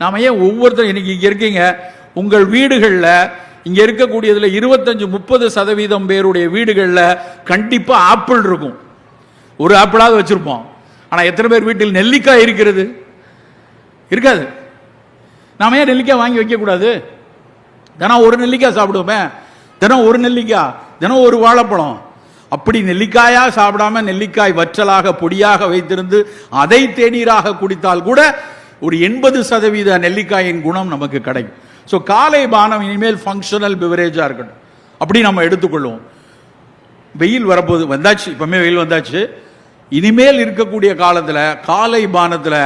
நாம் ஏன் ஒவ்வொருத்தரும் இன்னைக்கு இங்கே இருக்கீங்க? உங்கள் வீடுகளில் இங்கே இருக்கக்கூடியதில் இருபத்தஞ்சு முப்பது சதவீதம் பேருடைய வீடுகளில் கண்டிப்பாக ஆப்பிள் இருக்கும். ஒரு ஆப்பிளாவது வச்சுருப்போம். ஆனால் எத்தனை பேர் வீட்டில் நெல்லிக்காய் இருக்கிறது? இருக்காது. நாம் ஏன் நெல்லிக்காய் வாங்கி வைக்கக்கூடாது? தினம் ஒரு நெல்லிக்காய் சாப்பிடுவோமே. தினம் ஒரு நெல்லிக்காய் தினம் ஒரு வாழைப்பழம். அப்படி நெல்லிக்காயாக சாப்பிடாம நெல்லிக்காய் வற்றலாக பொடியாக வைத்திருந்து அதை தேநீராக குடித்தால் கூட ஒரு எண்பது சதவீத நெல்லிக்காயின் குணம் நமக்கு கிடைக்கும். ஸோ காலை பானம் இனிமேல் ஃபங்க்ஷனல் பிவரேஜாக இருக்கட்டும். அப்படி நம்ம எடுத்துக்கொள்வோம். வெயில் வரப்போகுது வந்தாச்சு இப்போமே வெயில் வந்தாச்சு. இனிமேல் இருக்கக்கூடிய காலத்தில் காலை பானத்தில்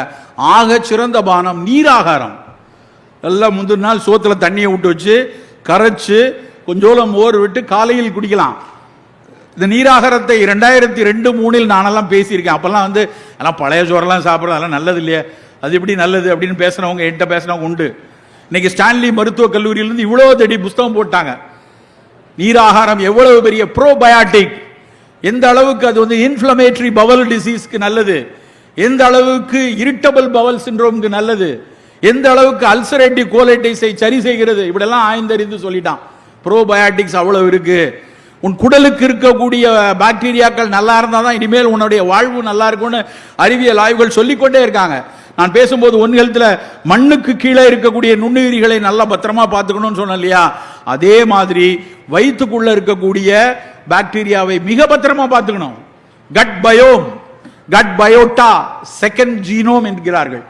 ஆக சிறந்த பானம் நீராகாரம். எல்லாம் முந்தின நாள் சோத்தில் தண்ணியை விட்டு வச்சு கரைச்சு கொஞ்சோளம் மோர் விட்டு காலையில் குடிக்கலாம். இந்த நீராகாரத்தை ரெண்டாயிரத்தி ரெண்டு மூணில் நானெல்லாம் பேசியிருக்கேன். அப்போல்லாம் வந்து எல்லாம் பழைய சோறெல்லாம் சாப்பிட்றது அதெல்லாம் நல்லது இல்லையே. அது எப்படி நல்லது அப்படின்னு பேசுனவங்க என்கிட்ட பேசுனவங்க உண்டு. இன்னைக்கு ஸ்டான்லி மருத்துவக் கல்லூரியிலிருந்து இவ்வளோ தடி புஸ்தகம் போட்டாங்க. நீராகாரம் எவ்வளவு பெரிய ப்ரோபயாட்டிக் எந்த அளவுக்கு அது வந்து இன்ஃப்ளமேட்டரி பவல் டிசீஸ்க்கு நல்லது? எந்த அளவுக்கு இரிட்டபிள் பவல் சின்ரோம்க்கு நல்லது? எந்த அளவுக்கு அல்சரேட்டிவ் கோலைட்டிஸை சரி செய்கிறது? இப்படியெல்லாம் ஆய்ந்தறிந்து சொல்லிட்டான். ப்ரோபயாட்டிக்ஸ் அவ்வளவு இருக்கு. உன் குடலுக்கு இருக்கக்கூடிய பாக்டீரியாக்கள் நல்லா இருந்தால் தான் இனிமேல் உன்னுடைய வாழ்வு நல்லா இருக்கும்னு அறிவியல் ஆய்வுகள் சொல்லிக்கொண்டே இருக்காங்க. நான் பேசும்போது ஒன் ஹெல்த்தில் மண்ணுக்கு கீழே இருக்கக்கூடிய நுண்ணுயிரிகளை நல்லா பத்திரமா பார்த்துக்கணும்னு சொன்னேன் இல்லையா? அதே மாதிரி வயிற்றுக்குள்ள இருக்கக்கூடிய பாக்டீரியாவை மிக பத்திரமா பார்த்துக்கணும். Gut biome gut biota second genome என்கிறார்கள்.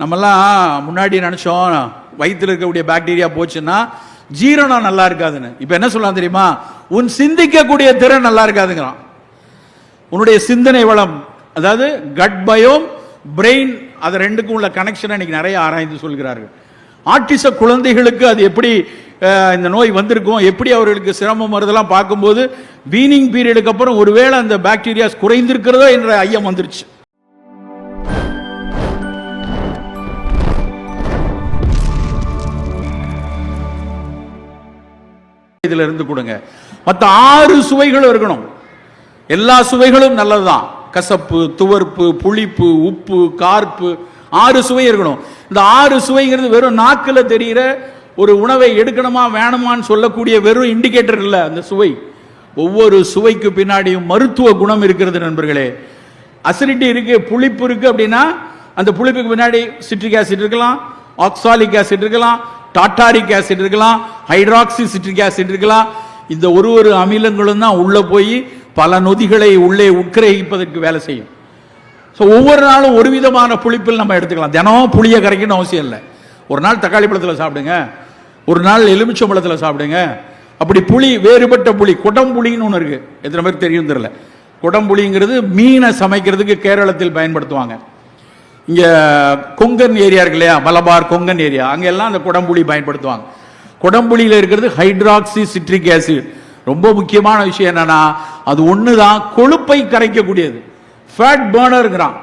நம்மெல்லாம் முன்னாடி நினைச்சோம் வயிற்றில் இருக்கக்கூடிய பாக்டீரியா போச்சுன்னா ஜீரணம் நல்லா இருக்காதுன்னு. இப்போ என்ன சொல்லலாம் தெரியுமா? உன் சிந்திக்கக்கூடிய திறன் நல்லா இருக்காதுங்கிறான். உன்னுடைய சிந்தனை வளம் அதாவது கட் பயோம் பிரெயின் அது ரெண்டுக்கும் உள்ள கனெக்ஷனை இன்னைக்கு நிறைய ஆராய்ந்து சொல்கிறார்கள். ஆட்டிச குழந்தைகளுக்கு அது எப்படி இந்த நோய் வந்திருக்கும் எப்படி அவர்களுக்கு சிரமம் வருதெல்லாம் பார்க்கும்போது வீனிங் பீரியடுக்கு அப்புறம் ஒருவேளை அந்த பாக்டீரியாஸ் குறைந்திருக்கிறதோ என்ற ஐயம் வந்துருச்சு. இதுல இருந்து கொடுங்க. மற்ற ஆறு சுவைகளும் இருக்கணும். எல்லா சுவைகளும் நல்லதுதான். கசப்பு துவர்ப்பு புளிப்பு உப்பு கார்ப்பு ஆறு சுவை இருக்கணும். இந்த ஆறு சுவைங்கிறது வெறும் நாக்கில் தெரிகிற ஒரு உணவை எடுக்கணுமா வேணுமான்னு சொல்லக்கூடிய வெறும் இண்டிகேட்டர் இல்லை அந்த சுவை. ஒவ்வொரு சுவைக்கு பின்னாடியும் மருத்துவ குணம் இருக்கிறது நண்பர்களே. அசிடிட்டி இருக்கு புளிப்பு இருக்கு அப்படின்னா அந்த புளிப்புக்கு பின்னாடி சிட்ரிக் ஆசிட் இருக்கலாம் ஆக்சாலிக் ஆசிட் இருக்கலாம் டாட்டாரிக் ஆசிட் இருக்கலாம் ஹைட்ராக்சி சிட்ரிக் ஆசிட் இருக்கலாம். இந்த ஒரு ஒரு அமிலங்களும் தான் உள்ளே போய் பல நொதிகளை உள்ளே உட்கிரகிப்பதற்கு வேலை செய்யும். ஸோ ஒவ்வொரு நாளும் ஒரு விதமான புளிப்பில் நம்ம எடுத்துக்கலாம். தினம் புளியை கரைக்கணும் அவசியம் இல்லை. ஒரு நாள் தக்காளி பழத்தில் சாப்பிடுங்க. ஒரு நாள் எலுமிச்சம் பழத்தில் சாப்பிடுங்க. அப்படி புளி வேறுபட்ட புளி குடம்புளின்னு ஒன்று இருக்குது எத்தனை பேருக்கு தெரியும் தெரில குடம்புளிங்கிறது மீனை சமைக்கிறதுக்கு கேரளத்தில் பயன்படுத்துவாங்க. இங்கே கொங்கன் ஏரியா இருக்கு இல்லையா? மலபார் கொங்கன் ஏரியா. அங்கெல்லாம் அந்த குடம்புளி பயன்படுத்துவாங்க. குடம்புளியில் இருக்கிறது ஹைட்ராக்சி சிட்ரிக் ஆசிட். ரொம்ப முக்கியமான விஷயம் என்னன்னா அது ஒன்று தான் கொழுப்பை கரைக்கக்கூடியது. ஃபேட் பேர்னருங்கிறான்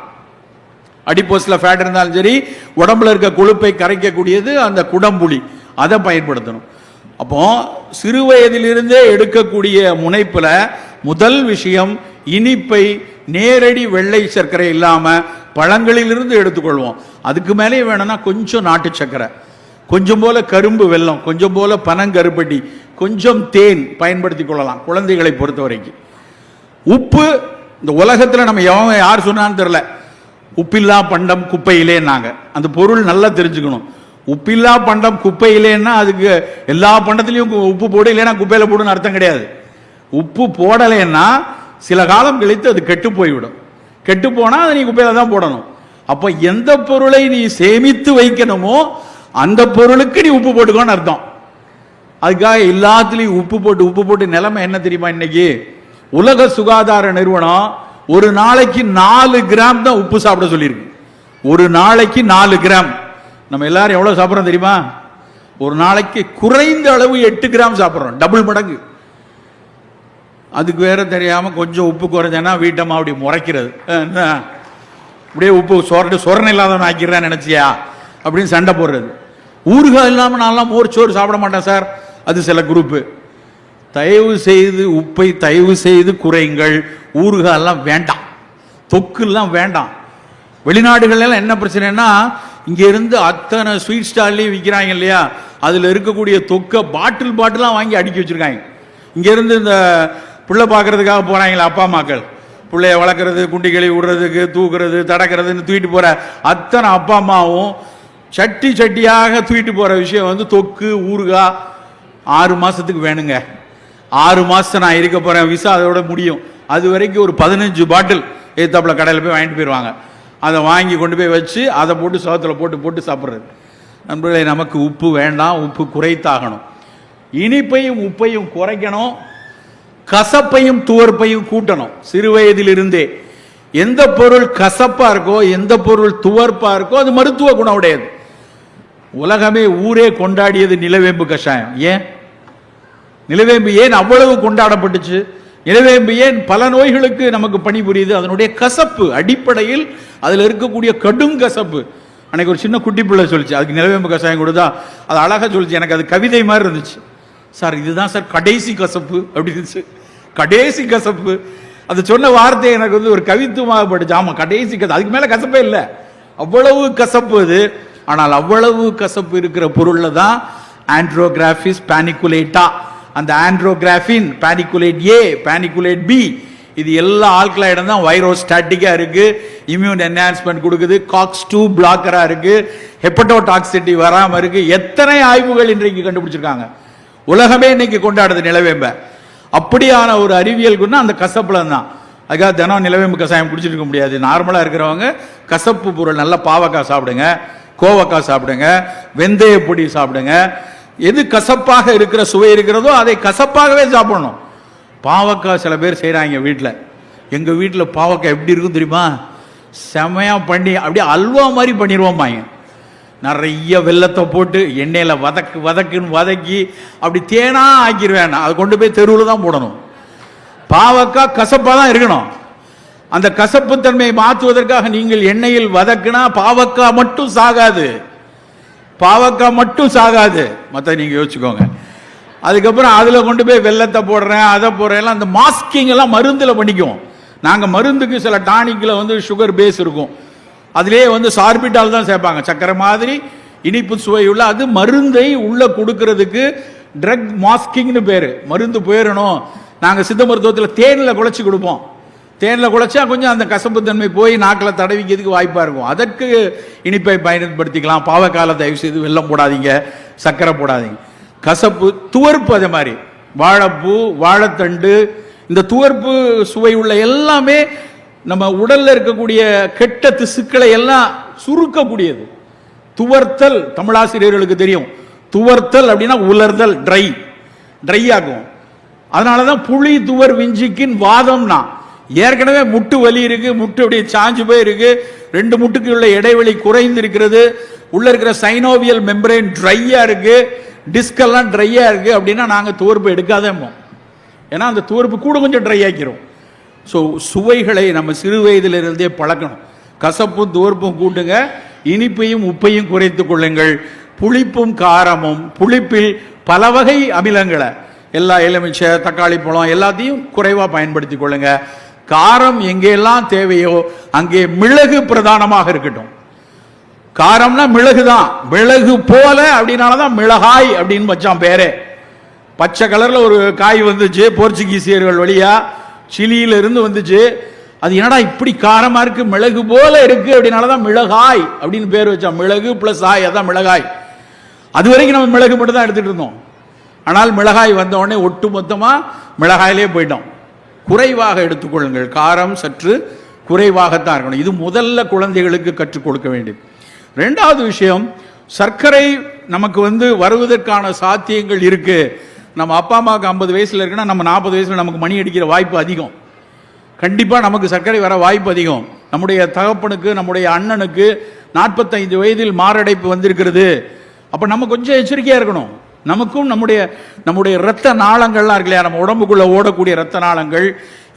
அடிப்போஸில் ஃபேட் இருந்தாலும் சரி உடம்புல இருக்க கொழுப்பை கரைக்கக்கூடியது அந்த குடம்புளி அதை பயன்படுத்தணும். அப்போ சிறு வயதிலிருந்தே எடுக்கக்கூடிய முனைப்பில் முதல் விஷயம் இனிப்பை நேரடி வெள்ளை சர்க்கரை இல்லாமல் பழங்களிலிருந்து எடுத்துக்கொள்வோம். அதுக்கு மேலே வேணும்னா கொஞ்சம் நாட்டு சர்க்கரை. கொஞ்சம் போல கரும்பு வெல்லம் கொஞ்சம் போல பனங்கருப்பட்டி கொஞ்சம் தேன் பயன்படுத்தி கொள்ளலாம் குழந்தைகளை பொறுத்த வரைக்கும் உப்பு இந்த உலகத்தில் நம்ம எவன் யார் சொன்னான்னு தெரில உப்பில்லா பண்டம் குப்பையிலேன்னாங்க. அந்த பொருள் நல்லா தெரிஞ்சுக்கணும். உப்பில்லா பண்டம் குப்பையிலேன்னா அதுக்கு எல்லா பண்டத்துலேயும் உப்பு போடு இல்லைன்னா குப்பையில் போடுன்னு அர்த்தம் கிடையாது. உப்பு போடலைன்னா சில காலம் கழித்து அது கெட்டு போய்விடும். கெட்டு போனால் அதை நீ குப்பையில் தான் போடணும். அப்போ எந்த பொருளை நீ சேமித்து வைக்கணுமோ அந்த பொருளுக்கு நீ உப்பு போட்டுக்கோன்னு அர்த்தம். அதுக்காக எல்லாத்துலேயும் உப்பு போட்டு உப்பு போட்டு நிலைமை என்ன தெரியுமா இன்னைக்கு? உலக சுகாதார நிறுவனம் ஒரு நாளைக்கு நாலு கிராம் தான் உப்பு சாப்பிட சொல்லியிருக்கு. ஒரு நாளைக்கு நாலு கிராம். நம்ம எல்லாரும் எவ்வளோ சாப்பிட்றோம் தெரியுமா? ஒரு நாளைக்கு குறைந்த அளவு எட்டு கிராம் சாப்பிட்றோம். டபுள் மடங்கு. அதுக்கு வேற தெரியாமல் கொஞ்சம் உப்பு குறைஞ்சேன்னா வீட்டம்மா அப்படி முறைக்கிறது. என்ன? அப்படியே உப்பு சொரண்டு சொரணை இல்லாதவன் ஆக்கிடுறான்னு நினச்சியா? அப்படின்னு சண்டை போடுறது. ஊறுகாய் இல்லாமல் நான்லாம் மோர் சோறு சாப்பிட மாட்டேன் சார். அது சில குரூப்பு தயவு செய்து உப்பை தயவு செய்து குறைங்கள் ஊறுகாய் எல்லாம் வேண்டாம். தொக்குலாம் வேண்டாம். வெளிநாடுகள்லாம் என்ன பிரச்சனைனா இங்கேருந்து அத்தனை ஸ்வீட் ஸ்டால்லையும் விற்கிறாங்க இல்லையா? அதில் இருக்கக்கூடிய தொக்கை பாட்டில் பாட்டிலாம் வாங்கி அடுக்கி வச்சிருக்காங்க. இங்கேருந்து இந்த பிள்ளை பார்க்கறதுக்காக போகிறாங்களே அப்பா அம்மாக்கள். பிள்ளைய வளர்க்குறது குண்டி கழுவி விடுறதுக்கு தூக்குறது தடக்கிறதுன்னு தூக்கிட்டு போகிற அத்தனை அப்பா அம்மாவும் சட்டி சட்டியாக தூக்கிட்டு போகிற விஷயம் வந்து தொக்கு ஊறுகாய் ஆறு மாதத்துக்கு வேணுங்க. ஆறு மாதம் நான் இருக்க போகிறேன் விசா அதோட முடியும். அது வரைக்கும் ஒரு பதினஞ்சு பாட்டில் ஏத்தாப்பில் கடையில் போய் வாங்கிட்டு போயிடுவாங்க அதை வாங்கி கொண்டு போய் வச்சு அதை போட்டு சோத்தில் போட்டு போட்டு சாப்பிட்றது. நண்பர்களே நமக்கு உப்பு வேண்டாம் உப்பு குறைத்தாகணும். இனிப்பையும் உப்பையும் குறைக்கணும் கசப்பையும் துவர்ப்பையும் கூட்டணும். சிறு வயதிலிருந்தே எந்த பொருள் கசப்பாக இருக்கோ எந்த பொருள் துவர்ப்பாக இருக்கோ அது மருத்துவ குணம் உடையது. உலகமே ஊரே கொண்டாடியது நிலவேம்பு கஷாயம். ஏன்? நிலவேம்பு ஏன் அவ்வளவு கொண்டாடப்பட்டுச்சு? நிலவேம்பு ஏன் பல நோய்களுக்கு நமக்கு பணிபுரியுது? அதனுடைய கசப்பு அடிப்படையில் அதில் இருக்கக்கூடிய கடும் கசப்பு. அன்னைக்கு ஒரு சின்ன குட்டி பிள்ளை சொல்லிச்சு அதுக்கு நிலவேம்பு கஷாயம் கொடுத்தா? அது அழகாக சொல்லிச்சு எனக்கு அது கவிதை மாதிரி இருந்துச்சு. சார் இதுதான் சார் கடைசி கசப்பு அப்படி இருந்துச்சு கடைசி கசப்பு. அது சொன்ன வார்த்தை எனக்கு வந்து ஒரு கவித்துவமாக பட்டுச்சு. கடைசி கசப்பு அதுக்கு மேலே கசப்பே இல்லை. அவ்வளவு கசப்பு அது. ஆனால் அவ்வளவு கசப்பு இருக்கிற பொருளில் தான் ஆண்ட்ரோகிராஃபிஸ் பேனிகுலேட்டா அந்த ஆண்ட்ரோகிராஃபின் பேனிகுலேட் ஏ பேனிகுலேட் பி இது எல்லா ஆல்கலாய்டும் தான் வைரோஸ்டாட்டிக்காக இருக்குது இம்யூன் என்ஹான்ஸ்மெண்ட் கொடுக்குது காக்ஸ் டூ பிளாக்கராக இருக்குது ஹெப்படோடாக்சிட்டி வராமல் இருக்குது எத்தனை ஆய்வுகள் இன்றைக்கு கண்டுபிடிச்சிருக்காங்க? உலகமே இன்னைக்கு கொண்டாடுது நிலவேம்ப. அப்படியான ஒரு அறிவியல் குணம் அந்த கசப்புல தான் அதுக்காக தினம் நிலவேம்பு கசாயம் குடிச்சிருக்க முடியாது. நார்மலாக இருக்கிறவங்க கசப்பு பொருள் நல்லா பாவக்காய் சாப்பிடுங்க. கோவக்காய் சாப்பிடுங்க வெந்தய பொடி சாப்பிடுங்க. எது கசப்பாக இருக்கிற சுவை இருக்கிறதோ அதை கசப்பாகவே சாப்பிடணும். பாவக்காய் சில பேர் செய்கிறாங்க வீட்டில் எங்கள் வீட்டில் பாவக்காய் எப்படி இருக்கும் தெரியுமா? செமையாக பண்ணி அப்படியே அல்வா மாதிரி பண்ணிடுவோம்பாங்க நிறைய வெள்ளத்தை போட்டு எண்ணெயில் வதக்கு வதக்குன்னு வதக்கி அப்படி தேனாக ஆக்கிடுவேன் அதை கொண்டு போய் தெருவில் தான் போடணும். பாவக்காய் கசப்பாக தான் இருக்கணும். அந்த கசப்பு தன்மையை மாற்றுவதற்காக நீங்கள் எண்ணெயில் வதக்குனா பாவக்காய் மட்டும் சாகாது. பாவக்காய் மட்டும் சாகாது. மற்ற நீங்க யோசிச்சுக்கோங்க. அதுக்கப்புறம் அதுல கொண்டு போய் வெள்ளத்தை போடுறேன் அதை போடுறேன் எல்லாம் அந்த மாஸ்கிங் எல்லாம் மருந்துல பண்ணிக்குவோம். நாங்க மருந்துக்கு சில டானிக்ல வந்து சுகர் பேஸ் இருக்கும். அதுலேயே வந்து சார்பிட்டால் தான் சேர்ப்பாங்க. சக்கரை மாதிரி இனிப்பு சுவை உள்ள அது மருந்தை உள்ள கொடுக்கறதுக்கு ட்ரக் மாஸ்கிங்னு பேர். மருந்து போயிடணும் நாங்கள் சித்த மருத்துவத்தில் தேனில் குழச்சி கொடுப்போம். தேனில் குழைச்சா கொஞ்சம் அந்த கசப்பு தன்மை போய் நாக்கில் தடவிக்கிறதுக்கு வாய்ப்பாக இருக்கும். அதற்கு இனிப்பை பயன்படுத்திக்கலாம். பாவக்கால தயவு செய்து வெள்ளம் போடாதீங்க சர்க்கரை போடாதீங்க. கசப்பு துவர்ப்பு அதே மாதிரி. வாழைப்பூ வாழைத்தண்டு இந்த துவர்ப்பு சுவை உள்ள எல்லாமே நம்ம உடலில் இருக்கக்கூடிய கெட்ட திசுக்களை எல்லாம் சுருக்கக்கூடியது. துவர்த்தல் தமிழாசிரியர்களுக்கு தெரியும். துவர்த்தல் அப்படின்னா உலர்தல் ட்ரை ட்ரை ஆகும். அதனால தான் புளி துவர் விஞ்சிக்கின் வாதம்னா ஏற்கனவே முட்டு வலி இருக்கு முட்டு அப்படியே சாஞ்சு போயிருக்கு ரெண்டு முட்டுக்கு உள்ள இடைவெளி குறைந்து இருக்கிறது உள்ள இருக்கிற சைனோவியல் மெம்பரேன் ட்ரையா இருக்கு. டிஸ்கெல்லாம் ட்ரையா இருக்கு. அப்படின்னா நாங்கள் தோர்ப்பு எடுக்காதேமோ ஏன்னா அந்த தோர்ப்பு கூட கொஞ்சம் ட்ரை ஆக்கிரும். ஸோ சுவைகளை நம்ம சிறு வயதிலிருந்தே பழக்கணும். கசப்பும் தோர்ப்பும் கூட்டுங்க. இனிப்பையும் உப்பையும் குறைத்து கொள்ளுங்கள். புளிப்பும் காரமும் புளிப்பில் பல வகை அமிலங்களை எல்லா எலுமிச்சை தக்காளி பழம் எல்லாத்தையும் குறைவாக பயன்படுத்தி கொள்ளுங்கள் காரம் எங்கெல்லாம் தேவையோ அங்கே மிளகு பிரதானமாக இருக்கட்டும். காரம்னா மிளகு தான் மிளகு போல அப்படின்னால தான் மிளகாய் அப்படின்னு வச்சான் பேரே. பச்சை கலர்ல ஒரு காய் வந்துச்சு போர்ச்சுகீசியர்கள் வழியா. சிலியில இருந்து வந்துச்சு. அது என்னடா இப்படி காரமா இருக்கு? மிளகு போல இருக்கு அப்படின்னால தான் மிளகாய் அப்படின்னு பேர் வச்சான். மிளகு பிளஸ் ஆய் அதான் மிளகாய். அது வரைக்கும் நம்ம மிளகு மட்டும் தான் எடுத்துட்டு இருந்தோம். ஆனால் மிளகாய் வந்த உடனே ஒட்டு மொத்தமா மிளகாயிலே போயிட்டோம். குறைவாக எடுத்துக்கொள்ளுங்கள். காரம் சற்று குறைவாகத்தான் இருக்கணும். இது முதல்ல குழந்தைகளுக்கு கற்றுக் கொடுக்க வேண்டும். ரெண்டாவது விஷயம் சர்க்கரை நமக்கு வந்து வருவதற்கான சாத்தியங்கள் இருக்கு. நம்ம அப்பா அம்மாவுக்கு ஐம்பது வயசில் இருக்குன்னா நம்ம நாற்பது வயசில் நமக்கு மணி அடிக்கிற வாய்ப்பு அதிகம். கண்டிப்பாக நமக்கு சர்க்கரை வர வாய்ப்பு அதிகம். நம்முடைய தகப்பனுக்கு நம்முடைய அண்ணனுக்கு நாற்பத்தைந்து வயதில் மாரடைப்பு வந்திருக்கிறது. அப்போ நம்ம கொஞ்சம் எச்சரிக்கையாக இருக்கணும். நமக்கும் நம்முடைய நம்முடைய இரத்த நாளங்கள்லாம் இருக்கு இல்லையா நம்ம உடம்புக்குள்ள ஓடக்கூடிய இரத்த நாளங்கள்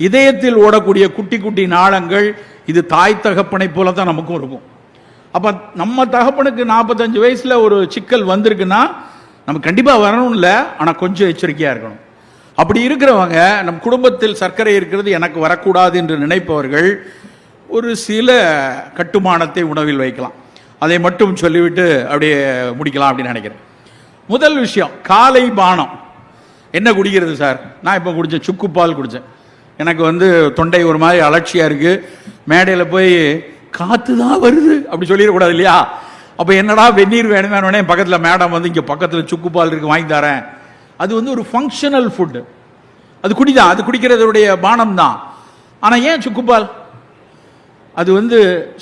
இதயத்தில் ஓடக்கூடிய குட்டி குட்டி நாளங்கள் இது தாய் தகப்பனை போல தான் நமக்கும் இருக்கும். அப்ப நம்ம தகப்பனுக்கு நாற்பத்தஞ்சு வயசுல ஒரு சிக்கல் வந்திருக்குன்னா நம்ம கண்டிப்பா வரணும் இல்லை ஆனா கொஞ்சம் எச்சரிக்கையா இருக்கணும். அப்படி இருக்கிறவங்க நம் குடும்பத்தில் சர்க்கரை இருக்கிறது எனக்கு வரக்கூடாது என்று நினைப்பவர்கள் ஒரு சில கட்டுமானத்தை உணவில் வைக்கலாம். அதை மட்டும் சொல்லிவிட்டு அப்படியே முடிக்கலாம் அப்படின்னு நினைக்கிறேன். முதல் விஷயம் காலை பானம். என்ன குடிக்கிறது சார்? நான் இப்போ குடித்தேன் சுக்கு பால் குடித்தேன் எனக்கு வந்து தொண்டை ஒரு மாதிரி அலட்சியாக இருக்குது மேடையில் போய் காற்று தான் வருது அப்படி சொல்லிடக்கூடாது இல்லையா? அப்போ என்னடா வெந்நீர் வேணுமே உடனே பக்கத்தில் மேடம் வந்து இங்கே பக்கத்தில் சுக்கு பால் இருக்குது வாங்கி தரேன். அது வந்து ஒரு ஃபங்க்ஷனல் ஃபுட்டு அது குடிதான். அது குடிக்கிறதுடைய பானம் தான். ஆனால் ஏன் சுக்குப்பால்? அது வந்து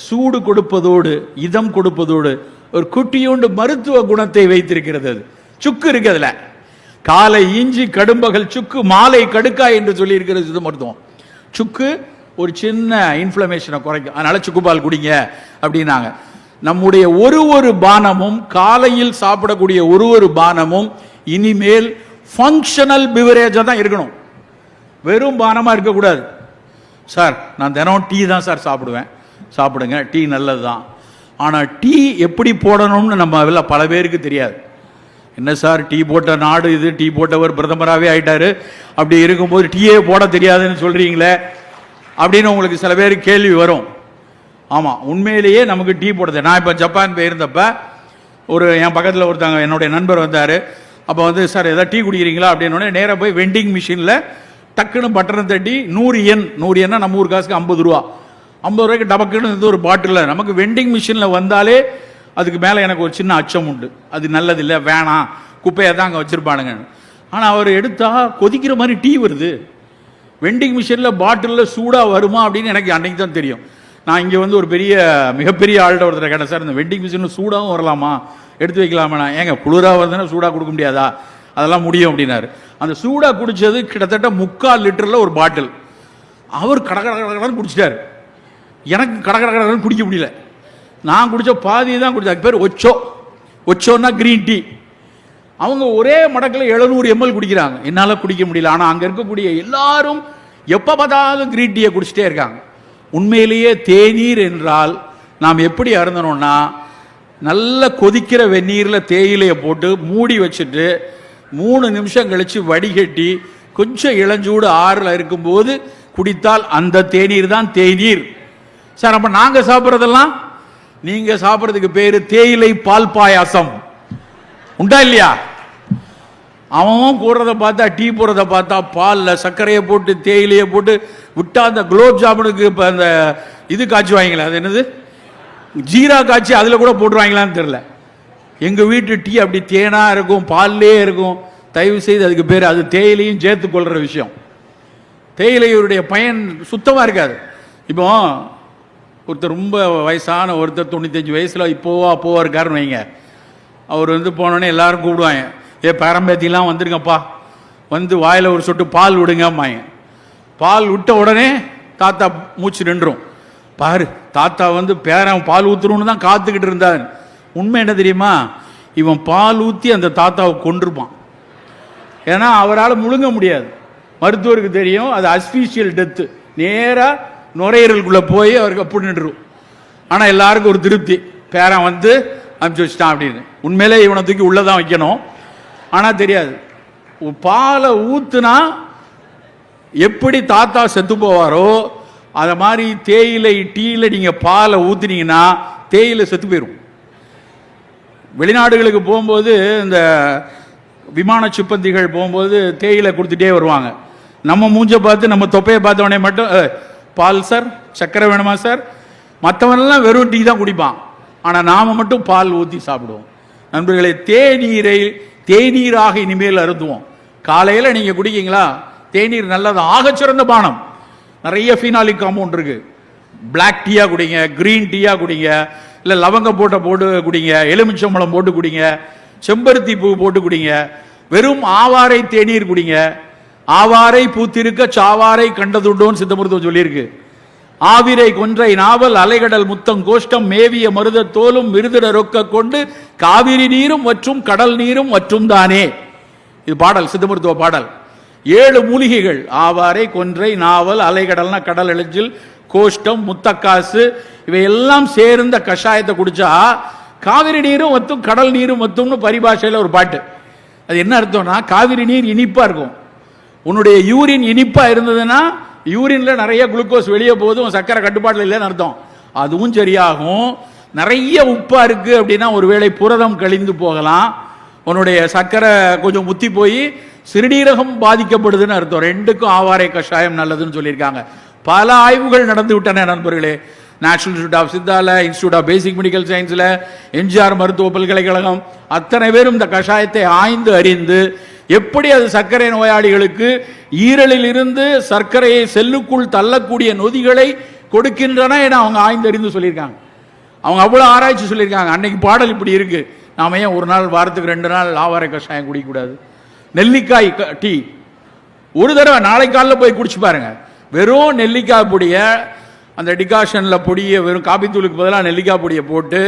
சூடு கொடுப்பதோடு இதம் கொடுப்பதோடு ஒரு குட்டியூண்டு மருத்துவ குணத்தை வைத்திருக்கிறது அது. சுக்கு இருக்கு அதில். காலை இஞ்சி கடும்பகல் சுக்கு மாலை கடுக்காய் என்று சொல்லியிருக்கிறது இது மருத்துவம் சுக்கு ஒரு சின்ன இன்ஃப்ளமேஷனை குறைக்கும். அதனால சுக்குப்பால் குடிங்க அப்படின்னாங்க. நம்முடைய ஒரு ஒரு பானமும் காலையில் சாப்பிடக்கூடிய ஒரு ஒரு பானமும் இனிமேல் ஃபங்க்ஷனல் பிவரேஜாக தான் இருக்கணும். வெறும் பானமாக இருக்கக்கூடாது. சார் நான் தினம் டீ தான் சார் சாப்பிடுவேன். சாப்பிடுங்க டீ நல்லது தான் ஆனால் டீ எப்படி போடணும்னு நம்ம அதில் பல பேருக்கு தெரியாது. என்ன சார் டீ போட்ட நாடு இது டீ போட்டவர் பிரதமராகவே ஆயிட்டாரு. அப்படி இருக்கும்போது டீயே போட தெரியாதுன்னு சொல்கிறீங்களே அப்படின்னு உங்களுக்கு சில பேர் கேள்வி வரும். ஆமாம் உண்மையிலேயே நமக்கு டீ போடுறது. நான் இப்போ ஜப்பான் போயிருந்தப்ப ஒரு என் பக்கத்தில் ஒருத்தங்க என்னுடைய நண்பர் வந்தார். அப்போ வந்து சார் எதாவது டீ குடிக்கிறீங்களா? அப்படின்னு நேராக போய் வெண்டிங் மிஷினில் டக்குன்னு பட்டனை தட்டி நூறு எண் நூறு எண்ணா நம்ம ஊர் காசுக்கு ஐம்பது ரூபா. ஐம்பது ரூபாய்க்கு டபக்குன்னு இது ஒரு பாட்டில் நமக்கு வெண்டிங் மிஷினில் வந்தாலே அதுக்கு மேலே எனக்கு ஒரு சின்ன அச்சம் உண்டு. அது நல்லதில்லை வேணாம். குப்பையை தான் அங்கே வச்சுருப்பானுங்க. ஆனால் அவர் எடுத்தால் கொதிக்கிற மாதிரி டீ வருது. வெண்டிங் மிஷினில் பாட்டிலில் சூடாக வருமா அப்படின்னு எனக்கு அன்றைக்கி தான் தெரியும். நான் இங்கே வந்து ஒரு பெரிய மிகப்பெரிய ஆள்கிட்ட ஒருத்தர் கேட்டேன் சார் இந்த வெண்டிங் மிஷினில் சூடாகவும் வரலாமா? எடுத்து வைக்கலாமா? நான் ஏங்க குளிராக வருதுன்னா சூடாக கொடுக்க முடியாதா? அதெல்லாம் முடியும் அப்படின்னாரு. அந்த சூடாக குடித்தது கிட்டத்தட்ட முக்கால் லிட்டரில் ஒரு பாட்டில். அவர் கட கட கடன்னு குடிச்சிட்டாரு. எனக்கு கட கட கடன்னு குடிக்க முடியல. நான் குடித்த பாதி தான் குடித்தேன் அதுக்கு பேர் ஒச்சோ. ஒச்சோன்னா கிரீன் டீ அவங்க ஒரே மடக்கில் எழுநூறு எம்எல் குடிக்கிறாங்க. என்னால் குடிக்க முடியல. ஆனால் அங்கே இருக்கக்கூடிய எல்லாரும் எப்போ பார்த்தாலும் கிரீன் டீயை குடிச்சிட்டே இருக்காங்க. உண்மையிலேயே தேநீர் என்றால் நாம் எப்படி அருந்தணும்னா நல்ல கொதிக்கிற வெந்நீரில் தேயிலையை போட்டு மூடி வச்சுட்டு மூணு நிமிஷம் கழித்து வடிகட்டி கொஞ்சம் இளஞ்சூடு ஆறில் இருக்கும்போது குடித்தால் அந்த தேநீர் தான் தேநீர். சார் அப்போ நாங்கள் சாப்பிட்றதெல்லாம் நீங்கள் சாப்பிட்றதுக்கு பேர் தேயிலை பால் பாயாசம். உண்டா இல்லையா? அவன் கூடுறத பார்த்தா டீ போடுறத பார்த்தா பாலில் சர்க்கரையை போட்டு தேயிலையை போட்டு விட்டா அந்த குலோப் ஜாமுனுக்கு இப்போ அந்த இது காய்ச்சி வாங்கிக்கலாம். அது என்னது? ஜீரா காய்ச்சி அதில் கூட போட்டுருவாங்களான்னு தெரில எங்கள் வீட்டு டீ அப்படி தேனாக இருக்கும் பால்லே இருக்கும். தயவு செய்து அதுக்கு பேர் அது தேயிலையும் சேர்த்து கொள்கிற விஷயம். தேயிலையுடைய பயன் சுத்தமாக இருக்காது. இப்போ ஒருத்தர் ரொம்ப வயசான ஒருத்தர் தொண்ணூத்தஞ்சு வயசில் இப்போவா அப்போவா இருக்காருன்னு வைங்க. அவர் வந்து போனோடனே எல்லாரும் கூப்பிடுவாங்க. ஏ பேரம்பேத்திலாம் வந்துருங்கப்பா. வந்து வாயில் ஒரு சொட்டு பால் விடுங்கம்மாங்க. பால் விட்ட உடனே தாத்தா மூச்சு நின்றும். பாரு தாத்தா வந்து பேரன் பால் ஊத்துறோன்னு தான் காத்துக்கிட்டு இருந்தார். உண்மை என்ன தெரியுமா? இவன் பால் ஊற்றி அந்த தாத்தாவை கொண்டிருப்பான் ஏன்னா அவரால் முழுங்க முடியாது. மருத்துவருக்கு தெரியும் அது அஸ்பீஷியல் டெத்து. நேராக நுரையீரலுக்குள்ளே போய் அவருக்கு அப்படி ஆனால் எல்லாருக்கும் ஒரு திருப்தி. பேரன் வந்து அனுப்பிச்சி வச்சிட்டான் அப்படின்னு. உண்மையிலே இவனை தூக்கி உள்ளே தான் வைக்கணும். ஆனால் தெரியாது. பாலை ஊத்துனா எப்படி தாத்தா செத்து போவாரோ அதை மாதிரி தேயிலை டீயில் நீங்கள் பாலை ஊற்றுனீங்கன்னா தேயிலை செத்து போயிடும் வெளிநாடுகளுக்கு போகும்போது இந்த விமான சிப்பந்திகள் போகும்போது தேயிலை கொடுத்துட்டே வருவாங்க. நம்ம மூஞ்சை பார்த்து நம்ம தொப்பையை பார்த்தவொடனே மட்டும் பால் சார் சர்க்கரை வேணுமா சார்? மற்றவனெல்லாம் வெறும் டீ தான் குடிப்பான். ஆனால் நாம் மட்டும் பால் ஊற்றி சாப்பிடுவோம். நண்பர்களே தேநீரை தேநீராக இனிமேல் அருந்துவோம். காலையில் நீங்கள் குடிக்கீங்களா? தேநீர் நல்லது. ஆக சிறந்த பானம். நிறைய ஃபீனாலிக் காம்பவுண்ட் இருக்கு. பிளாக் டீயாக குடிங்க க்ரீன் டீயாக குடிங்க இல்லை லவங்க போட்ட போட்டு குடிங்க எலுமிச்சம்பழம் போட்டு குடிங்க செம்பருத்தி பூ போட்டு குடிங்க வெறும் ஆவாரை தேநீர் குடிங்க ஆவாரை பூத்திருக்க சாவாரை கண்டதுண்டோன்னு சித்தமருத்துவம் சொல்லியிருக்கு. ஆவிரை கொன்றை நாவல் அலைகடல் முத்தம் கோஷ்டம் மேவிய மருத தோலும் மிருதிட ரொக்க கொண்டு காவிரி நீரும் மற்றும் கடல் நீரும் மற்றும் தானே. இது பாடல் சித்த மருத்துவ பாடல். ஏழு மூலிகைகள் ஆவாரை கொன்றை நாவல் அலைகடல்னா கடல் எழுச்சில் கோஷ்டம் முத்தக்காசு இவையெல்லாம் சேர்ந்த கஷாயத்தை குடிச்சா காவிரி நீரும் வத்தும் கடல் நீரும் மற்றும்னு பரிபாஷையில் ஒரு பாட்டு. அது என்ன அர்த்தம்னா காவிரி நீர் இனிப்பாக இருக்கும். உன்னுடைய யூரின் இனிப்பா இருந்ததுன்னா யூரின்ல நிறைய குளுக்கோஸ் வெளியே போகுது உன் சக்கரை கட்டுப்பாட்டில் இல்லைன்னு அர்த்தம். அதுவும் சரியாகும். நிறைய உப்பா இருக்கு அப்படின்னா ஒருவேளை புரதம் கழிந்து போகலாம். உன்னுடைய சர்க்கரை கொஞ்சம் முத்தி போய் சிறுநீரகம் பாதிக்கப்படுதுன்னு அர்த்தம். ரெண்டுக்கும் ஆவாரை கஷாயம் நல்லதுன்னு சொல்லியிருக்காங்க. பல ஆய்வுகள் நடந்து விட்டன நண்பர்களே. நேஷனல் இன்ஸ்டியூட் ஆஃப் சித்தாவில் இன்ஸ்டியூட் ஆஃப் பேசிக் மெடிக்கல் சயின்ஸில் எம்ஜிஆர் மருத்துவ பல்கலைக்கழகம் அத்தனை பேரும் இந்த கஷாயத்தை ஆய்ந்து அறிந்து எப்படி அது சர்க்கரை நோயாளிகளுக்கு ஈரலில் இருந்து சர்க்கரையை செல்லுக்குள் தள்ளக்கூடிய நொதிகளை கொடுக்கின்றன என அவங்க ஆய்ந்து அறிந்து சொல்லியிருக்காங்க. அவங்க அவ்வளோ ஆராய்ச்சி சொல்லியிருக்காங்க. அன்னைக்கு பாடல் இப்படி இருக்கு. நாம ஏன் ஒரு நாள் வாரத்துக்கு ரெண்டு நாள் ஆவார கஷாயம் குடிக்கக்கூடாது? நெல்லிக்காய் க- டீ. ஒரு தடவை நாளை காலைல போய் குடிச்சு பாருங்க. வெறும் நெல்லிக்காய் பொடியை அந்த டிகாஷனில் பொடியை வெறும் காப்பித்தூளுக்கு பதிலாக நெல்லிக்காய் பொடியை போட்டு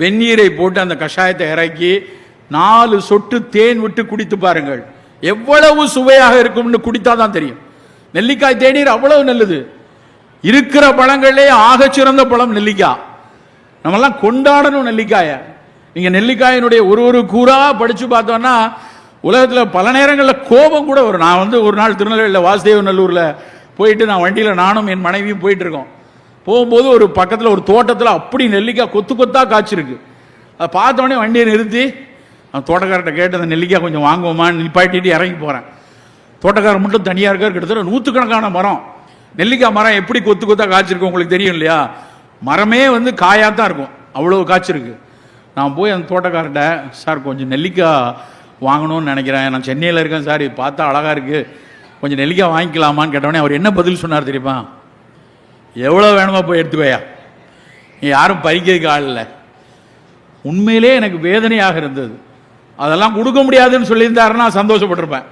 வெந்நீரை போட்டு அந்த கஷாயத்தை இறக்கி நாலு சொட்டு தேன் விட்டு குடித்து பாருங்கள். எவ்வளவு சுவையாக இருக்கும்னு குடித்தா தான் தெரியும். நெல்லிக்காய் தேநீர் அவ்வளவு நல்லது. இருக்கிற பழங்களே ஆக சிறந்த பழம் நெல்லிக்காய். நம்மெல்லாம் கொண்டாடணும் நெல்லிக்காயை. நீங்கள் நெல்லிக்காயினுடைய ஒரு ஒரு கூறாக படித்து பார்த்தோம்னா உலகத்தில் பல நேரங்களில் கோபம் கூட வரும். நான் வந்து ஒரு நாள் திருநெல்வேலியில் வாசுதேவ நல்லூரில் போயிட்டு நான் வண்டியில் நானும் என் மனைவியும் போயிட்டு இருக்கோம். போகும்போது ஒரு பக்கத்தில் ஒரு தோட்டத்தில் அப்படி நெல்லிக்காய் கொத்து கொத்தாக காய்ச்சிருக்கு. அதை பார்த்தோடனே வண்டியை நிறுத்தி அந்த தோட்டக்காரர்கிட்ட கேட்டு அந்த நெல்லிக்காய் கொஞ்சம் வாங்குவோமான்னு நிப்பாட்டிட்டு இறங்கி போகிறேன் தோட்டக்காரர் மட்டும் தனியாக இருக்கார் கிட்டத்தட்ட நூற்றுக்கணக்கான மரம். நெல்லிக்காய் மரம் எப்படி கொத்து கொத்தாக காய்ச்சிருக்கு உங்களுக்கு தெரியும் இல்லையா? மரமே வந்து காயாக தான் இருக்கும் அவ்வளோ காய்ச்சிருக்கு. நான் போய் அந்த தோட்டக்கார்ட்ட சார் கொஞ்சம் நெல்லிக்காய் வாங்கணும்னு நினைக்கிறேன். நான் சென்னையில் இருக்கேன் சார் பார்த்தா அழகாக இருக்குது கொஞ்சம் நெல்லிக்காய் வாங்கிக்கலாமான்னு கேட்டவொடனே அவர் என்ன பதில் சொன்னார் தெரியுமா? எவ்வளோ வேணுமோ போய் எடுத்துக்கோயா. நீ யாரும் பறிக்கிறதுக்கு ஆள் இல்லை. உண்மையிலே எனக்கு வேதனையாக இருந்தது. அதெல்லாம் கொடுக்க முடியாதுன்னு சொல்லியிருந்தாருன்னா சந்தோஷப்பட்டிருப்பேன்.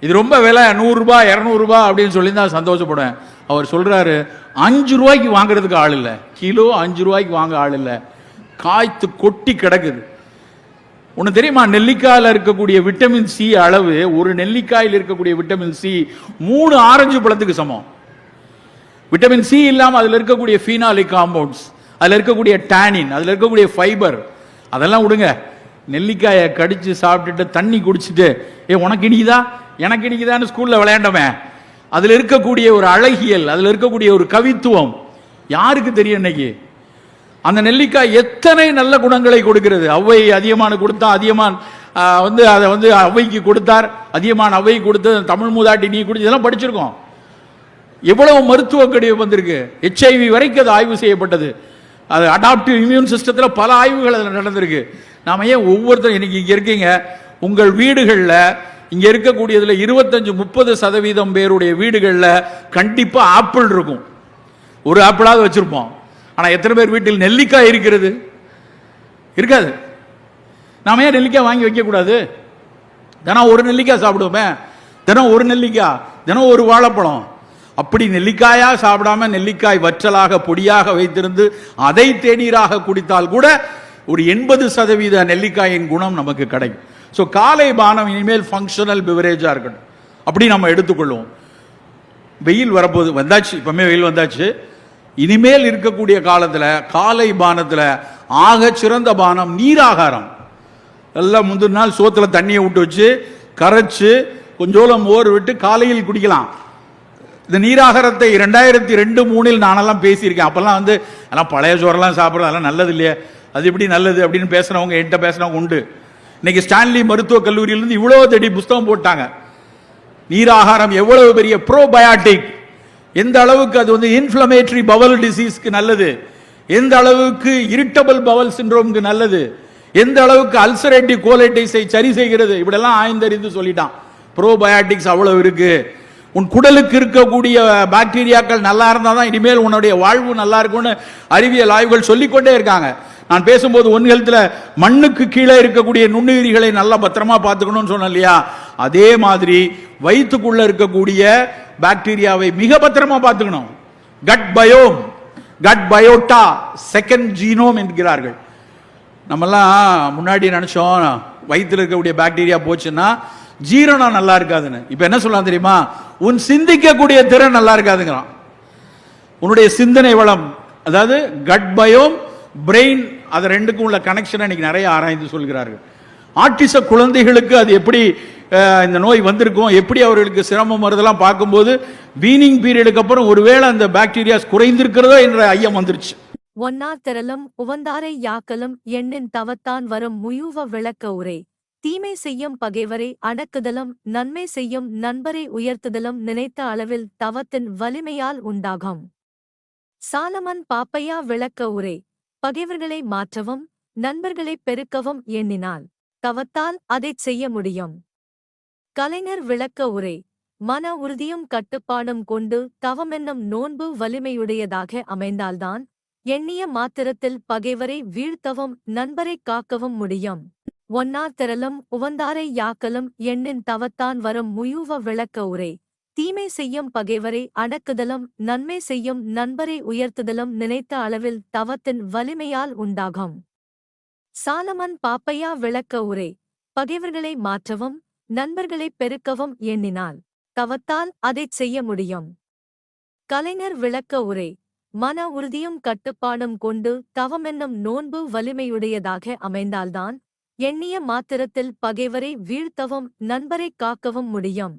இது ரொம்ப விலை நூறுரூபா இரநூறுபா அப்படின்னு சொல்லியிருந்தா சந்தோஷப்படுவேன். அவர் சொல்கிறாரு அஞ்சு ரூபாய்க்கு வாங்குறதுக்கு ஆள் இல்லை. கிலோ அஞ்சு ரூபாய்க்கு வாங்க ஆள் இல்லை. காய்த்து கொட்டி கிடக்குது. ஒன்று தெரியுமா? நெல்லிக்காயில் இருக்கக்கூடிய விட்டமின் சி அளவு ஒரு நெல்லிக்காயில் இருக்கக்கூடிய விட்டமின் சி மூணு ஆரஞ்சு பழத்துக்கு சமம். விட்டமின் சி இல்லாமல் அதில் இருக்கக்கூடிய ஃபீனாலிக் காம்பவுண்ட்ஸ் அதில் இருக்கக்கூடிய டேனின் அதில் இருக்கக்கூடிய ஃபைபர் அதெல்லாம் விடுங்க. நெல்லிக்காயை கடித்து சாப்பிட்டுட்டு தண்ணி குடிச்சிட்டு ஏ உனக்கு இனிக்குதா? எனக்கு இனிக்குதான்னு ஸ்கூலில் விளையாண்டவன் அதில் இருக்கக்கூடிய ஒரு அழகியல் அதில் இருக்கக்கூடிய ஒரு கவித்துவம் யாருக்கு தெரியும் இன்னைக்கு? அந்த நெல்லிக்காய் எத்தனை நல்ல குணங்களை கொடுக்கிறது? ஔவை அதியமான் கொடுத்தா அதியமான் வந்து அதை வந்து ஔவைக்கு கொடுத்தார். அதியமான் ஔவை கொடுத்து தமிழ் மூதாட்டி நீ குடிச்சு இதெல்லாம் படிச்சிருக்கோம். எவ்வளவு மருத்துவ கடிவு வந்திருக்கு ஹெச்ஐவி வரைக்கும் அது ஆய்வு செய்யப்பட்டது. அது அடாப்டிவ் இம்யூன் சிஸ்டத்தில் பல ஆய்வுகள் அதில் நடந்திருக்கு. நாம் ஏன் ஒவ்வொருத்தரும் இன்னைக்கு இங்கே இருக்கீங்க? உங்கள் வீடுகளில் இங்கே இருக்கக்கூடியதில் இருபத்தஞ்சு முப்பது சதவீதம் பேருடைய வீடுகளில் கண்டிப்பாக ஆப்பிள் இருக்கும். ஒரு ஆப்பிளாவது வச்சுருப்போம். ஆனால் எத்தனை பேர் வீட்டில் நெல்லிக்காய் இருக்கிறது? இருக்காது. நாம் ஏன் நெல்லிக்காய் வாங்கி வைக்கக்கூடாது? தினம் ஒரு நெல்லிக்காய் சாப்பிடுவோமே. தினம் ஒரு நெல்லிக்காய் தினம் ஒரு வாழைப்பழம். அப்படி நெல்லிக்காயாக சாப்பிடாம நெல்லிக்காய் வற்றலாக பொடியாக வைத்திருந்து அதை தேநீராக குடித்தால் கூட ஒரு எண்பது சதவீத நெல்லிக்காயின் குணம் நமக்கு கிடைக்கும். ஸோ காலை பானம் இனிமேல் ஃபங்க்ஷனல் பிவரேஜாக இருக்கணும் அப்படி நம்ம எடுத்துக்கொள்வோம். வெயில் வரப்போகுது வந்தாச்சு இப்பவுமே வெயில் வந்தாச்சு. இனிமேல் இருக்கக்கூடிய காலத்தில் காலை பானத்தில் ஆக சிறந்த பானம் நீராகாரம். எல்லாம் முந்தின நாள் சோத்தில் தண்ணியை விட்டு வச்சு கரைச்சு கொஞ்சோளம் மோர் விட்டு காலையில் குடிக்கலாம். இந்த நீராகாரத்தை ரெண்டாயிரத்தி ரெண்டு மூணில் நானெல்லாம் பேசியிருக்கேன். அப்போல்லாம் வந்து அதெல்லாம் பழைய சோறெல்லாம் சாப்பிட்றது அதெல்லாம் நல்லது இல்லையே. அது எப்படி நல்லது அப்படின்னு பேசுகிறவங்க என்கிட்ட பேசுகிறவங்க உண்டு. இன்னைக்கு ஸ்டான்லி மருத்துவக் கல்லூரியிலேருந்து இவ்வளோ தேடி புஸ்தகம் போட்டாங்க. நீராகாரம் எவ்வளவு பெரிய ப்ரோபயாட்டிக் எந்த அளவுக்கு அது வந்து இன்ஃப்ளமேட்டரி பவல் டிசீஸ்க்கு நல்லது? எந்த அளவுக்கு இரிட்டபிள் பவல் சின்ரோம்க்கு நல்லது? எந்த அளவுக்கு அல்சரேட்டிவ் கோலைட்டிஸை சரி செய்கிறது? இப்படியெல்லாம் ஆய்ந்தறிந்து சொல்லிட்டான். ப்ரோபயாட்டிக்ஸ் அவ்வளவு இருக்குது உன் குடலுக்கு இருக்கக்கூடிய பாக்டீரியாக்கள் நல்லா இருந்தால் தான் இனிமேல் உன்னுடைய வாழ்வு நல்லா இருக்கும்னு அறிவியல் ஆய்வுகள் சொல்லிக்கொண்டே இருக்காங்க. நான் பேசும்போது ஒன் ஹெல்த்தில் மண்ணுக்கு கீழே இருக்கக்கூடிய நுண்ணுயிரிகளை நல்லா பத்திரமா பார்த்துக்கணும்னு சொன்னேன் இல்லையா? அதே மாதிரி வயிற்றுக்குள்ளே இருக்கக்கூடிய பாக்டீரியாவை மிக பத்திரமா பார்த்துக்கணும். Gut biome gut biota second genome என்கிறார்கள். நம்மெல்லாம் முன்னாடி நினைச்சோம் வயிற்றில் இருக்கக்கூடிய பாக்டீரியா போச்சுன்னா ஜீரணம் நல்லா இருக்காதுன்னு. இப்போ என்ன சொல்லலாம் தெரியுமா? உன் சிந்திக்கக்கூடிய திறன் நல்லா இருக்காதுங்கிறான். உன்னுடைய சிந்தனை வளம் அதாவது கட் பயோம் பிரெயின் அது ரெண்டுக்கும் உள்ள கனெக்ஷனை இன்னைக்கு நிறைய ஆராய்ந்து சொல்கிறார்கள். ஆட்டிச குழந்தைகளுக்கு அது எப்படி இந்த நோய் வந்திருக்கும் எப்படி அவர்களுக்கு சிரமம் வருதெல்லாம் பார்க்கும்போது வீனிங் பீரியடுக்கு அப்புறம் ஒருவேளை அந்த பாக்டீரியாஸ் குறைந்திருக்கிறதோ என்ற ஐயம் வந்துருச்சு. ஒன்னார் திரளும் உவந்தாரை யாக்கலும் எண்ணின் தவத்தான் வரும் முயூவ விளக்க உரை. தீமை செய்யும் பகைவரை அடக்குதலும் நன்மை செய்யும் நண்பரை உயர்த்துதலும் நினைத்த அளவில் தவத்தின் வலிமையால் உண்டாகும். சாலமன் பாப்பையா விளக்க உரை பகைவர்களை மாற்றவும் நண்பர்களை பெருக்கவும் எண்ணினால் தவத்தால் அதைச் செய்ய முடியும். கலைஞர் விளக்க உரை மன உறுதியும் கட்டுப்பாடும் கொண்டு தவமென்னும் நோன்பு வலிமையுடையதாக அமைந்தால்தான் எண்ணிய மாத்திரத்தில் பகைவரை வீழ்த்தவும் நண்பரைக் காக்கவும் முடியும். ஒன்னார் திரளும் உவந்தாரை யாக்கலும் எண்ணின் தவத்தான் வரும் முயூவ விளக்க உரை. தீமை செய்யும் பகைவரை அடக்குதலும் நன்மை செய்யும் நண்பரை உயர்த்துதலும் நினைத்த அளவில் தவத்தின் வலிமையால் உண்டாகும். சாலமன் பாப்பையா விளக்க உரை. பகைவர்களை மாற்றவும் நண்பர்களை பெருக்கவும் எண்ணினால் தவத்தால் அதைச் செய்ய முடியும். கலைஞர் விளக்க உரை. மன உறுதியும் கட்டுப்பாடும் கொண்டு தவமென்னும் நோன்பு வலிமையுடையதாக அமைந்தால்தான் எண்ணிய மாத்திரத்தில் பகைவரை வீழ்த்தவும் நண்பரைக் காக்கவும் முடியும்.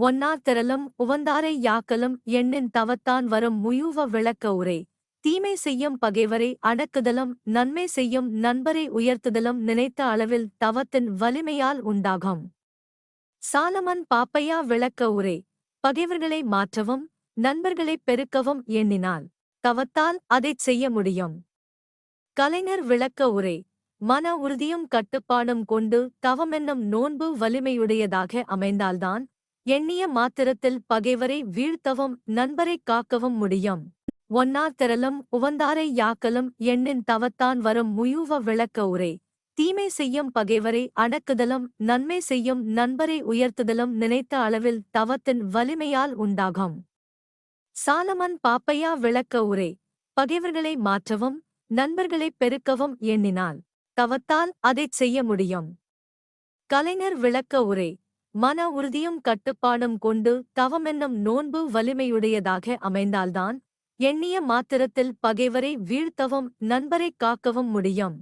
ஒன்னார் திரளும் உவந்தாரை யாக்கலும் எண்ணின் தவத்தான் வரும் முயூவ விளக்க உரை. தீமை செய்யும் பகைவரை அடக்குதலும் நன்மை செய்யும் நண்பரை உயர்த்துதலும் நினைத்த அளவில் தவத்தின் வலிமையால் உண்டாகும். சாலமன் பாப்பையா விளக்க உரை. பகைவர்களை மாற்றவும் நண்பர்களை பெருக்கவும் எண்ணினால் தவத்தால் அதைச் செய்ய முடியும். கலைஞர் விளக்க உரை. மன உறுதியும் கட்டுப்பாடும் கொண்டு தவமென்னும் நோன்பு வலிமையுடையதாக அமைந்தால்தான் எண்ணிய மாத்திரத்தில் பகைவரை வீழ்த்தவும் நண்பரைக் காக்கவும் முடியும். ஒன்னார் திரளும் உவந்தாரை யாக்கலும் எண்ணின் தவத்தான் வரும் முயூவ விளக்க உரை. தீமை செய்யும் பகைவரை அடக்குதலும் நன்மை செய்யும் நண்பரை உயர்த்துதலும் நினைத்த அளவில் தவத்தின் வலிமையால் உண்டாகும். சாலமன் பாப்பையா விளக்க உரை. பகைவர்களை மாற்றவும் நண்பர்களை பெருக்கவும் எண்ணினாள். தவத்தால் அதைச் செய்ய முடியும். கலைஞர் விளக்க உரை மன உறுதியும் கட்டுப்பாடும் கொண்டு தவமென்னும் நோன்பு வலிமையுடையதாக அமைந்தால்தான் எண்ணிய மாத்திரத்தில் பகைவரை வீழ்த்தவும் நண்பரைக் காக்கவும் முடியும்.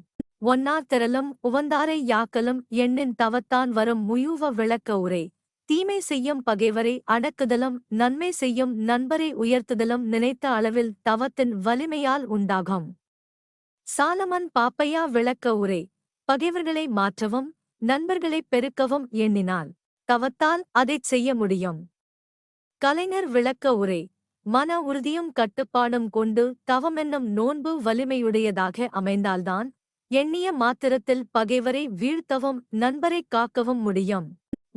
ஒன்னார் திரளும் உவந்தாரை யாக்கலும் எண்ணின் தவத்தான் வரும் முயூவ விளக்க உரை தீமை செய்யும் பகைவரை அடக்குதலும் நன்மை செய்யும் நண்பரை உயர்த்துதலும் நினைத்த அளவில் தவத்தின் வலிமையால் உண்டாகும். சாலமன் பாப்பையா விளக்க உரை. பகைவர்களை மாற்றவும் நண்பர்களை பெருக்கவும் எண்ணினால் தவத்தால் அதைச் செய்ய முடியும். கலைஞர் விளக்க உரை. மன உறுதியும் கட்டுப்பாடும் கொண்டு தவமென்னும் நோன்பு வலிமையுடையதாக அமைந்தால்தான் எண்ணிய மாத்திரத்தில் பகைவரை வீழ்த்தவும் நண்பரைக் காக்கவும் முடியும்.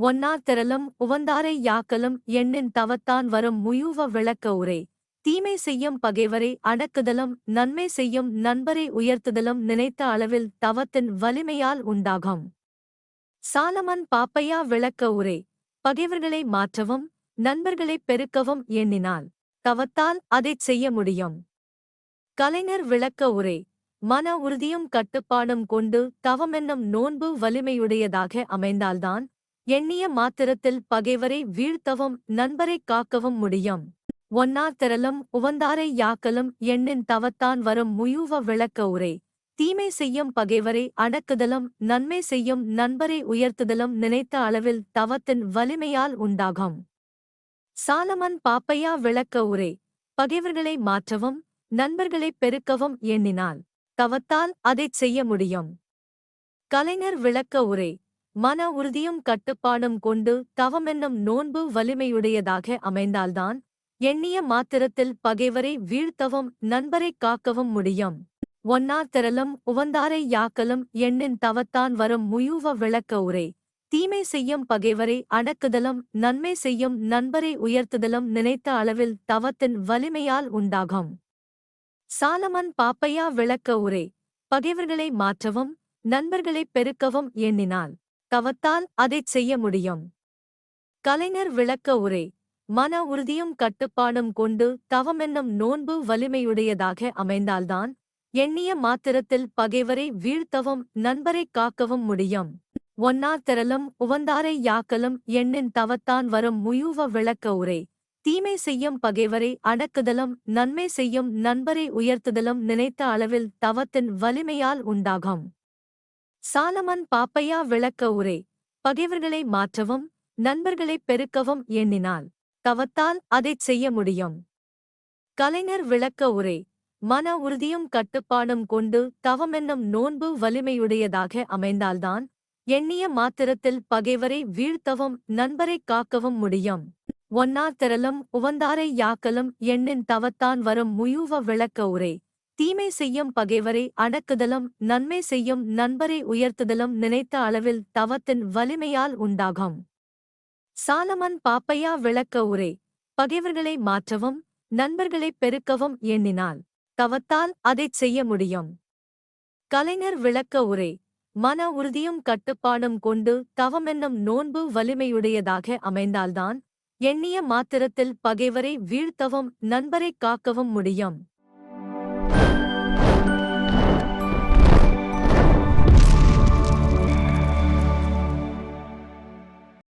ஒன்னார் திரளும் உவந்தாரை யாக்கலும் எண்ணின் தவத்தான் வரும் முயூவ விளக்க உரை. தீமை செய்யும் பகைவரை அடக்குதலும் நன்மை செய்யும் நண்பரை உயர்த்துதலும் நினைத்த அளவில் தவத்தின் வலிமையால் உண்டாகும். சாலமன் பாப்பையா விளக்க உரை பகைவர்களை மாற்றவும் நண்பர்களை பெருக்கவும் எண்ணினால் தவத்தால் அதைச் செய்ய முடியும். கலைஞர் விளக்க உரை மன உறுதியும் கட்டுப்பாடும் கொண்டு தவமென்னும் நோன்பு வலிமையுடையதாக அமைந்தால்தான் எண்ணிய மாத்திரத்தில் பகைவரை வீழ்த்தவும் நண்பரைக் காக்கவும் முடியும். ஒன்னார் திரளும் உவந்தாரை யாக்கலும் எண்ணின் தவத்தான் வரும் முயூவ விளக்க உரை. தீமை செய்யும் பகைவரை அடக்குதலும் நன்மை செய்யும் நண்பரை உயர்த்துதலும் நினைத்த அளவில் தவத்தின் வலிமையால் உண்டாகும். சாலமன் பாப்பையா விளக்க உரை. பகைவர்களை மாற்றவும் நண்பர்களை பெருக்கவும் எண்ணினால் தவத்தால் அதைச் செய்ய முடியும். கலைஞர் விளக்க உரை. மன உறுதியும் கட்டுப்பாடும் கொண்டு தவமென்னும் நோன்பு வலிமையுடையதாக அமைந்தால்தான் எண்ணிய மாத்திரத்தில் பகைவரை வீழ்த்தவும் நண்பரைக் காக்கவும் முடியும். ஒன்னார் திரளும் உவந்தாரை யாக்கலும் எண்ணின் தவத்தான் வரும் முயூவ விளக்க உரை. தீமை செய்யும் பகைவரை அடக்குதலும் நன்மை செய்யும் நண்பரை உயர்த்துதலும் நினைத்த அளவில் தவத்தின் வலிமையால் உண்டாகும். சாலமன் பாப்பையா விளக்க உரை. பகைவர்களை மாற்றவும் நண்பர்களை பெருக்கவும் எண்ணினால் தவத்தால் அதைச் செய்ய முடியும். கலைஞர் விளக்க உரை. மன உறுதியும் கட்டுப்பாடும் கொண்டு தவமென்னும் நோன்பு வலிமையுடையதாக அமைந்தால்தான் எண்ணிய மாத்திரத்தில் பகைவரை வீழ்த்தவும் நண்பரைக் காக்கவும் முடியும். ஒன்னார் திரளும் உவந்தாரை யாக்கலும் எண்ணின் தவத்தான் வரும் முயூவ விளக்க உரை. தீமை செய்யும் பகைவரை அடக்குதலும் நன்மை செய்யும் நண்பரை உயர்த்துதலும் நினைத்த அளவில் தவத்தின் வலிமையால் உண்டாகும். சாலமன் பாப்பையா விளக்க உரை. பகைவர்களை மாற்றவும் நண்பர்களை பெருக்கவும் எண்ணினால் தவத்தால் அதைச் செய்ய முடியும். கலைஞர் விளக்க உரை மன உறுதியும் கட்டுப்பாடும் கொண்டு தவமென்னும் நோன்பு வலிமையுடையதாக அமைந்தால்தான் எண்ணிய மாத்திரத்தில் பகைவரை வீழ்த்தவும் நண்பரை காக்கவும் முடியும். ஒன்னார் திரளும் உவந்தாரை யாக்கலும் எண்ணின் தவத்தான் வரும் முயூவ விளக்க உரை தீமை செய்யும் பகைவரை அடக்குதலும் நன்மை செய்யும் நண்பரை உயர்த்துதலும் நினைத்த அளவில் தவத்தின் வலிமையால் உண்டாகும். சாலமன் பாப்பையா விளக்க உரை. பகைவர்களை மாற்றவும் நண்பர்களை பெருக்கவும் எண்ணினால் தவத்தால் அதைச் செய்ய முடியும். கலைஞர் விளக்க உரை. மன உறுதியும் கட்டுப்பாடும் கொண்டு தவமென்னும் நோன்பு வலிமையுடையதாக அமைந்தால்தான் எண்ணிய மாத்திரத்தில் பகைவரை வீழ்த்தவும் நண்பரை காக்கவும் முடியும்.